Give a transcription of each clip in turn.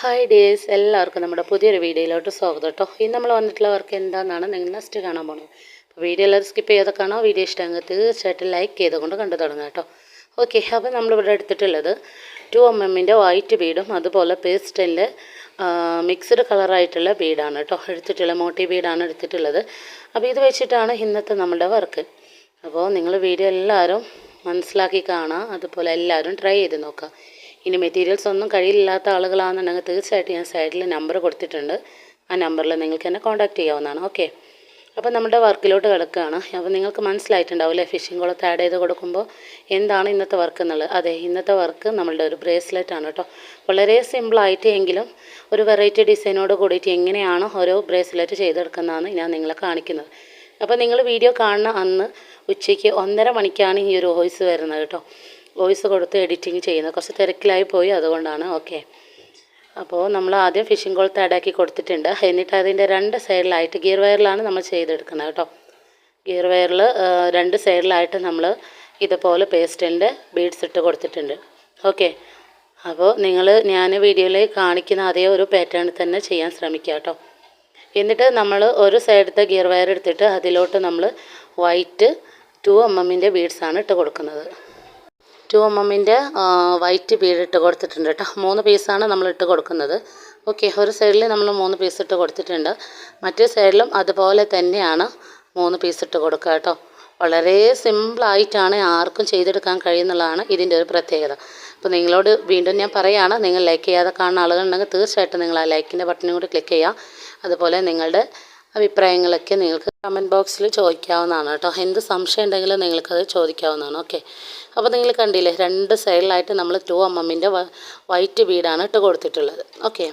Hi days എല്ലാവർക്കും നമ്മുടെ പുതിയൊരു വീഡിയോയിലോട്ട് സ്വാഗതം കേട്ടോ. ഇന്ന് നമ്മൾ വന്നിട്ടുള്ള വർക്ക് എന്താണെന്നാണ് നിങ്ങൾ നെക്സ്റ്റ് കാണാൻ പോകുന്നത് അപ്പോൾ വീഡിയോ എല്ലാവരും സ്കിപ്പ് ചെയ്തൊക്കെ കാണാം വീഡിയോ ഇഷ്ടമെങ്കിൽ തീർച്ചയായിട്ടും ലൈക്ക് ചെയ്തുകൊണ്ട് കണ്ടു തുടങ്ങാം കേട്ടോ. ഓക്കെ അപ്പോൾ നമ്മളിവിടെ എടുത്തിട്ടുള്ളത് ടു എം എമ്മിന്റെ വൈറ്റ് ബീഡും അതുപോലെ പേസ്റ്റലിന്റെ മിക്സ്ഡ് കളറായിട്ടുള്ള ബീഡാണ് കേട്ടോ. എടുത്തിട്ടുള്ള മോട്ടി ബീഡാണ് എടുത്തിട്ടുള്ളത്. അപ്പോൾ ഇത് വെച്ചിട്ടാണ് ഇന്നത്തെ നമ്മുടെ വർക്ക് അപ്പോൾ നിങ്ങൾ വീഡിയോ എല്ലാവരും മനസ്സിലാക്കി കാണാം അതുപോലെ എല്ലാവരും ട്രൈ ചെയ്ത് നോക്കാം ഇനി മെറ്റീരിയൽസ് ഒന്നും കയ്യിലില്ലാത്ത ആളുകളാണെന്നുണ്ടെങ്കിൽ തീർച്ചയായിട്ടും ഞാൻ സൈഡിൽ നമ്പർ കൊടുത്തിട്ടുണ്ട്. ആ നമ്പറിൽ നിങ്ങൾക്ക് എന്നെ കോൺടാക്ട് ചെയ്യാവുന്നതാണ്. ഓക്കെ അപ്പോൾ നമ്മുടെ വർക്കിലോട്ട് കിടക്കുകയാണ്. അപ്പോൾ നിങ്ങൾക്ക് മനസ്സിലായിട്ടുണ്ടാവില്ലേ? ഫിഷിംഗ് കുളത്ത് ആഡ് ചെയ്ത് കൊടുക്കുമ്പോൾ എന്താണ് ഇന്നത്തെ വർക്ക് എന്നുള്ളത്? അതെ ഇന്നത്തെ വർക്ക് നമ്മളുടെ ഒരു ബ്രേസ്ലെറ്റ് ആണ് കേട്ടോ. വളരെ സിമ്പിളായിട്ട് എങ്കിലും ഒരു വെറൈറ്റി ഡിസൈനോട് കൂടിയിട്ട് എങ്ങനെയാണ് ഓരോ ബ്രേസ്ലെറ്റ് ചെയ്തെടുക്കുന്നതാണ് ഞാൻ നിങ്ങളെ കാണിക്കുന്നത്. അപ്പോൾ നിങ്ങൾ വീഡിയോ കാണുന്ന അന്ന് ഉച്ചയ്ക്ക് ഒന്നര മണിക്കാണ് ഈ ഒരു വോയിസ് വരുന്നത് കേട്ടോ. വോയിസ് കൊടുത്ത് എഡിറ്റിംഗ് ചെയ്യുന്നത് കുറച്ച് തിരക്കിലായി പോയി അതുകൊണ്ടാണ്. ഓക്കെ. അപ്പോൾ നമ്മൾ ആദ്യം ഫിഷിംഗ് കോളത്ത് തേടാക്കി കൊടുത്തിട്ടുണ്ട്. എന്നിട്ട് അതിന്റെ രണ്ട് സൈഡിലായിട്ട് ഗിയർ വയറിലാണ് നമ്മൾ ചെയ്തെടുക്കുന്നത് കേട്ടോ. ഗിയർ വയറിൽ രണ്ട് സൈഡിലായിട്ട് നമ്മൾ ഇതുപോലെ പേസ്റ്റലിന്റെ ബീഡ്സ് ഇട്ട് കൊടുത്തിട്ടുണ്ട്. ഓക്കെ. അപ്പോൾ നിങ്ങൾ ഞാൻ വീഡിയോയിൽ കാണിക്കുന്ന അതേ ഒരു പാറ്റേൺ തന്നെ ചെയ്യാൻ ശ്രമിക്കുക കേട്ടോ. എന്നിട്ട് നമ്മൾ ഒരു സൈഡത്തെ ഗിയർ വയർ എടുത്തിട്ട് അതിലോട്ട് നമ്മൾ വൈറ്റ് ടു എം എമ്മിന്റെ ബീഡ്സാണ് ഇട്ട് കൊടുക്കുന്നത്. ടു എം എമ്മിന്റെ വൈറ്റ് ബീഡ് ഇട്ട് കൊടുത്തിട്ടുണ്ട് കേട്ടോ. മൂന്ന് പീസാണ് നമ്മൾ ഇട്ട് കൊടുക്കുന്നത്. ഓക്കെ ഒരു സൈഡിൽ നമ്മൾ മൂന്ന് പീസ് ഇട്ട് കൊടുത്തിട്ടുണ്ട്. മറ്റേ സൈഡിലും അതുപോലെ തന്നെയാണ് മൂന്ന് പീസ് ഇട്ട് കൊടുക്കുക കേട്ടോ. വളരെ സിമ്പിളായിട്ടാണ് ആർക്കും ചെയ്തെടുക്കാൻ കഴിയുന്നുള്ളതാണ് ഇതിന്റെ ഒരു പ്രത്യേകത. അപ്പോൾ നിങ്ങളോട് വീണ്ടും ഞാൻ പറയുകയാണ് നിങ്ങൾ ലൈക്ക് ചെയ്യാതെ കാണുന്ന ആളുകളുണ്ടെങ്കിൽ തീർച്ചയായിട്ടും നിങ്ങൾ ആ ലൈക്കിന്റെ ബട്ടനും കൂടി ക്ലിക്ക് ചെയ്യുക. അതുപോലെ നിങ്ങളുടെ അഭിപ്രായങ്ങളൊക്കെ നിങ്ങൾക്ക് കമന്റ് ബോക്സിൽ ചോദിക്കാവുന്നതാണ് കേട്ടോ. എന്ത് സംശയം ഉണ്ടെങ്കിലും നിങ്ങൾക്കത് ചോദിക്കാവുന്നതാണ്. ഓക്കെ അപ്പോൾ നിങ്ങൾ കണ്ടില്ലേ രണ്ട് സൈഡിലായിട്ട് നമ്മൾ ടു അമ്മമ്മിന്റെ വൈറ്റ് ബീഡാണ് ഇട്ട് കൊടുത്തിട്ടുള്ളത്. ഓക്കെ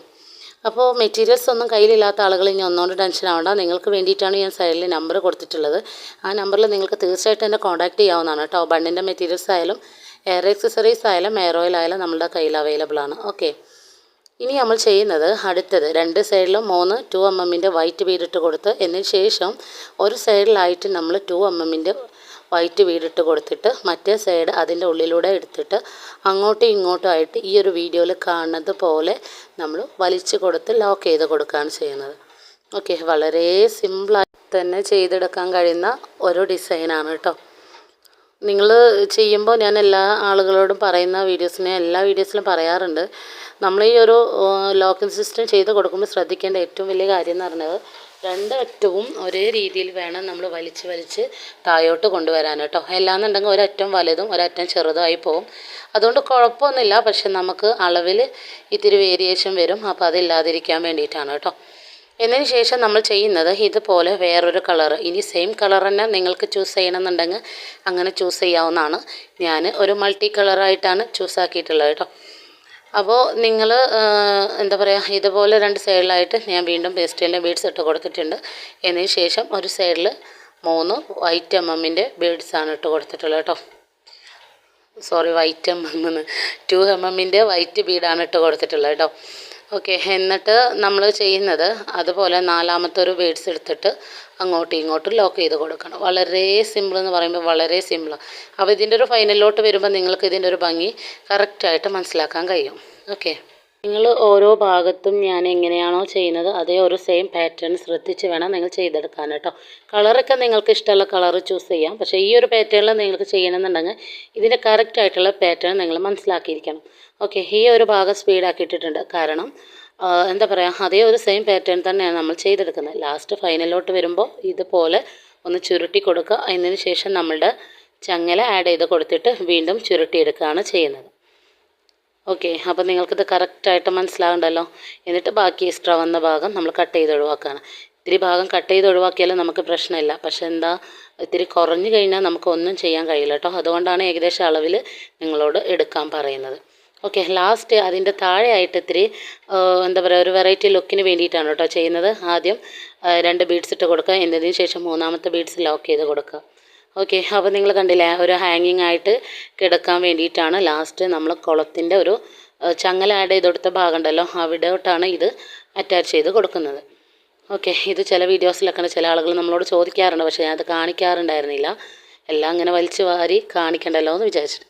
അപ്പോൾ മെറ്റീരിയൽസ് ഒന്നും കയ്യിലില്ലാത്ത ആളുകൾ ഇനി ഒന്നുകൊണ്ട് ടെൻഷൻ ആവണ്ട. നിങ്ങൾക്ക് വേണ്ടിയിട്ടാണ് ഞാൻ സൈഡിൽ നമ്പർ കൊടുത്തിട്ടുള്ളത്. ആ നമ്പറിൽ നിങ്ങൾക്ക് തീർച്ചയായിട്ടും എന്നെ കോൺടാക്ട് ചെയ്യാവുന്നതാണ് കേട്ടോ. ബണ്ണിന്റെ മെറ്റീരിയൽസ് ആയാലും എയർ എക്സസറീസ് ആയാലും എയർ ഓയിൽ ആയാലും നമ്മുടെ കയ്യിൽ അവൈലബിൾ ആണ്. ഓക്കെ ഇനി നമ്മൾ ചെയ്യുന്നത് അടുത്തത് രണ്ട് സൈഡിലും മൂന്ന് ടു എം എമ്മിന്റെ വൈറ്റ് വീടിട്ട് കൊടുത്ത് എന്നതിന് ശേഷം ഒരു സൈഡിലായിട്ട് നമ്മൾ ടു എം എമ്മിന്റെ വൈറ്റ് വീടിട്ട് കൊടുത്തിട്ട് മറ്റേ സൈഡ് അതിന്റെ ഉള്ളിലൂടെ എടുത്തിട്ട് അങ്ങോട്ടും ഇങ്ങോട്ടും ആയിട്ട് ഈ ഒരു വീഡിയോയിൽ കാണുന്നത് പോലെ നമ്മൾ വലിച്ചു കൊടുത്ത് ലോക്ക് ചെയ്ത് കൊടുക്കുകയാണ് ചെയ്യുന്നത്. ഓക്കെ വളരെ സിമ്പിളായി തന്നെ ചെയ്തെടുക്കാൻ കഴിയുന്ന ഒരു ഡിസൈനാണ് കേട്ടോ. നിങ്ങൾ ചെയ്യുമ്പോൾ ഞാൻ എല്ലാ ആളുകളോടും പറയുന്ന വീഡിയോസിനെ എല്ലാ വീഡിയോസിലും പറയാറുണ്ട്. നമ്മൾ ഈ ഒരു ലോക്കിംഗ് സിസ്റ്റം ചെയ്ത് കൊടുക്കുമ്പോൾ ശ്രദ്ധിക്കേണ്ട ഏറ്റവും വലിയ കാര്യം എന്ന് പറഞ്ഞത് രണ്ട് അറ്റവും ഒരേ രീതിയിൽ വേണം നമ്മൾ വലിച്ച് വലിച്ച് താഴോട്ട് കൊണ്ടുവരാൻ കേട്ടോ. എല്ലാന്നുണ്ടെങ്കിൽ ഒരറ്റം വലുതും ഒരറ്റം ചെറുതായി പോവും. അതുകൊണ്ട് കുഴപ്പമൊന്നുമില്ല. പക്ഷെ നമുക്ക് അളവിൽ ഇത്തിരി വേരിയേഷൻ വരും. അപ്പോൾ അതില്ലാതിരിക്കാൻ വേണ്ടിയിട്ടാണ് കേട്ടോ. എന്നതിന് ശേഷം നമ്മൾ ചെയ്യുന്നത് ഇതുപോലെ വേറൊരു കളർ ഇനി സെയിം കളർ തന്നെ നിങ്ങൾക്ക് ചൂസ് ചെയ്യണമെന്നുണ്ടെങ്കിൽ അങ്ങനെ ചൂസ് ചെയ്യാവുന്നതാണ്. ഞാൻ ഒരു മൾട്ടി കളറായിട്ടാണ് ചൂസ് ആക്കിയിട്ടുള്ളത് കേട്ടോ അപ്പോൾ നിങ്ങൾ എന്താ പറയുക ഇതുപോലെ രണ്ട് സൈഡിലായിട്ട് ഞാൻ വീണ്ടും പേസ്റ്റലിന്റെ ബീഡ്സ് ഇട്ട് കൊടുത്തിട്ടുണ്ട്. എന്നതിന് ശേഷം ഒരു സൈഡിൽ മൂന്ന് വൈറ്റ് എം എമ്മിന്റെ ബീഡ്സാണ് ഇട്ട് കൊടുത്തിട്ടുള്ളത് കേട്ടോ sorry white M M two M എമ്മിന്റെ വൈറ്റ് ബീഡാണ് ഇട്ട് കൊടുത്തിട്ടുള്ളത് കേട്ടോ ഓക്കെ എന്നിട്ട് നമ്മൾ ചെയ്യുന്നത് അതുപോലെ നാലാമത്തെ ഒരു ബീഡ്സ് എടുത്തിട്ട് അങ്ങോട്ടും ഇങ്ങോട്ടും ലോക്ക് ചെയ്ത് കൊടുക്കണം. വളരെ സിമ്പിൾ എന്ന് പറയുമ്പോൾ വളരെ സിമ്പിൾ അപ്പോൾ ഇതിന്റെ ഒരു ഫൈനലിലോട്ട് വരുമ്പോൾ നിങ്ങൾക്ക് ഇതിന്റെ ഒരു ഭംഗി കറക്റ്റായിട്ട് മനസ്സിലാക്കാൻ കഴിയും. ഓക്കെ. നിങ്ങൾ ഓരോ ഭാഗത്തും ഞാൻ എങ്ങനെയാണോ ചെയ്യുന്നത് അതേ ഒരു സെയിം പാറ്റേൺ ശ്രദ്ധിച്ച് വേണം നിങ്ങൾ ചെയ്തെടുക്കാൻ കേട്ടോ. കളറൊക്കെ നിങ്ങൾക്ക് ഇഷ്ടമുള്ള കളർ ചൂസ് ചെയ്യാം. പക്ഷേ ഈ ഒരു പാറ്റേണിൽ നിങ്ങൾക്ക് ചെയ്യണമെന്നുണ്ടെങ്കിൽ ഇതിന്റെ കറക്റ്റായിട്ടുള്ള പാറ്റേൺ നിങ്ങൾ മനസ്സിലാക്കിയിരിക്കണം. ഓക്കെ ഈ ഒരു ഭാഗം സ്പീഡാക്കിയിട്ടിട്ടുണ്ട് കാരണം എന്താ പറയുക അതേ ഒരു സെയിം പാറ്റേൺ തന്നെയാണ് നമ്മൾ ചെയ്തെടുക്കുന്നത്. ലാസ്റ്റ് ഫൈനലിലോട്ട് വരുമ്പോൾ ഇതുപോലെ ഒന്ന് ചുരുട്ടി കൊടുക്കുക. അതിന് ശേഷം നമ്മളുടെ ചങ്ങല ആഡ് ചെയ്ത് കൊടുത്തിട്ട് വീണ്ടും ചുരുട്ടിയെടുക്കുകയാണ് ചെയ്യുന്നത്. ഓക്കെ അപ്പോൾ നിങ്ങൾക്കിത് കറക്റ്റായിട്ട് മനസ്സിലാകണ്ടല്ലോ. എന്നിട്ട് ബാക്കി എക്സ്ട്രാ വന്ന ഭാഗം നമ്മൾ കട്ട് ചെയ്ത് ഒഴിവാക്കുകയാണ് ഇത്തിരി ഭാഗം കട്ട് ചെയ്ത് ഒഴിവാക്കിയാലും നമുക്ക് പ്രശ്നമില്ല. പക്ഷെ എന്താ ഇത്തിരി കുറഞ്ഞു കഴിഞ്ഞാൽ നമുക്ക് ഒന്നും ചെയ്യാൻ കഴിയില്ല കേട്ടോ. അതുകൊണ്ടാണ് ഏകദേശം അളവിൽ നിങ്ങളോട് എടുക്കാൻ പറയുന്നത്. ഓക്കെ ലാസ്റ്റ് അതിന്റെ താഴെയായിട്ട് ഇത്തിരി എന്താ പറയുക ഒരു വെറൈറ്റി ലുക്കിന് വേണ്ടിയിട്ടാണ് കേട്ടോ ചെയ്യുന്നത്. ആദ്യം രണ്ട് ബീഡ്സ് ഇട്ട് കൊടുക്കുക. എന്നതിന് ശേഷം മൂന്നാമത്തെ ബീഡ്സ് ലോക്ക് ചെയ്ത് കൊടുക്കുക. ഓക്കെ അപ്പോൾ നിങ്ങൾ കണ്ടില്ലേ ഒരു ഹാങ്ങിങ് ആയിട്ട് കിടക്കാൻ വേണ്ടിയിട്ടാണ് ലാസ്റ്റ് നമ്മൾ കുളത്തിന്റെ ഒരു ചങ്ങല ആഡ് ചെയ്ത് കൊടുത്ത ഭാഗം ഉണ്ടല്ലോ അവിടോട്ടാണ് ഇത് അറ്റാച്ച് ചെയ്ത് കൊടുക്കുന്നത്. ഓക്കെ ഇത് ചില വീഡിയോസിലൊക്കെ ചില ആളുകൾ നമ്മളോട് ചോദിക്കാറുണ്ട് പക്ഷേ ഞാൻ അത് കാണിക്കാറുണ്ടായിരുന്നില്ല. എല്ലാം അങ്ങനെ വലിച്ചു വാരി കാണിക്കണ്ടല്ലോ എന്ന് വിചാരിച്ചിട്ട്.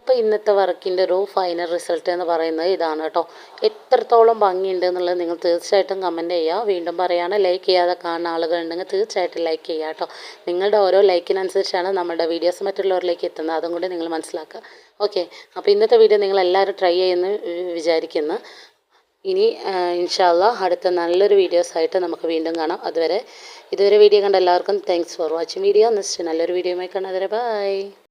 അപ്പോൾ ഇന്നത്തെ വർക്കിന്റെ ഒരു ഫൈനൽ റിസൾട്ട് എന്ന് പറയുന്നത് ഇതാണ് കേട്ടോ. എത്രത്തോളം ഭംഗിയുണ്ട് എന്നുള്ളത് നിങ്ങൾ തീർച്ചയായിട്ടും കമന്റ് ചെയ്യുക. വീണ്ടും പറയുകയാണ് ലൈക്ക് ചെയ്യാതെ കാണുന്ന ആളുകളുണ്ടെങ്കിൽ തീർച്ചയായിട്ടും ലൈക്ക് ചെയ്യുക കേട്ടോ. നിങ്ങളുടെ ഓരോ ലൈക്കിനനുസരിച്ചാണ് നമ്മുടെ വീഡിയോസ് മറ്റുള്ളവരിലേക്ക് എത്തുന്നത്. അതും കൂടി നിങ്ങൾ മനസ്സിലാക്കുക. ഓക്കെ അപ്പോൾ ഇന്നത്തെ വീഡിയോ നിങ്ങൾ എല്ലാവരും ട്രൈ ചെയ്യുമെന്ന് വിചാരിക്കുന്നു. ഇനി ഇൻഷാല്ല അടുത്ത നല്ലൊരു വീഡിയോസ് ആയിട്ട് നമുക്ക് വീണ്ടും കാണാം. അതുവരെ ഇതുവരെ വീഡിയോ കണ്ട എല്ലാവർക്കും thanks for watching video next നല്ലൊരു വീഡിയോയുമായി കാണാം അതുവരെ ബൈ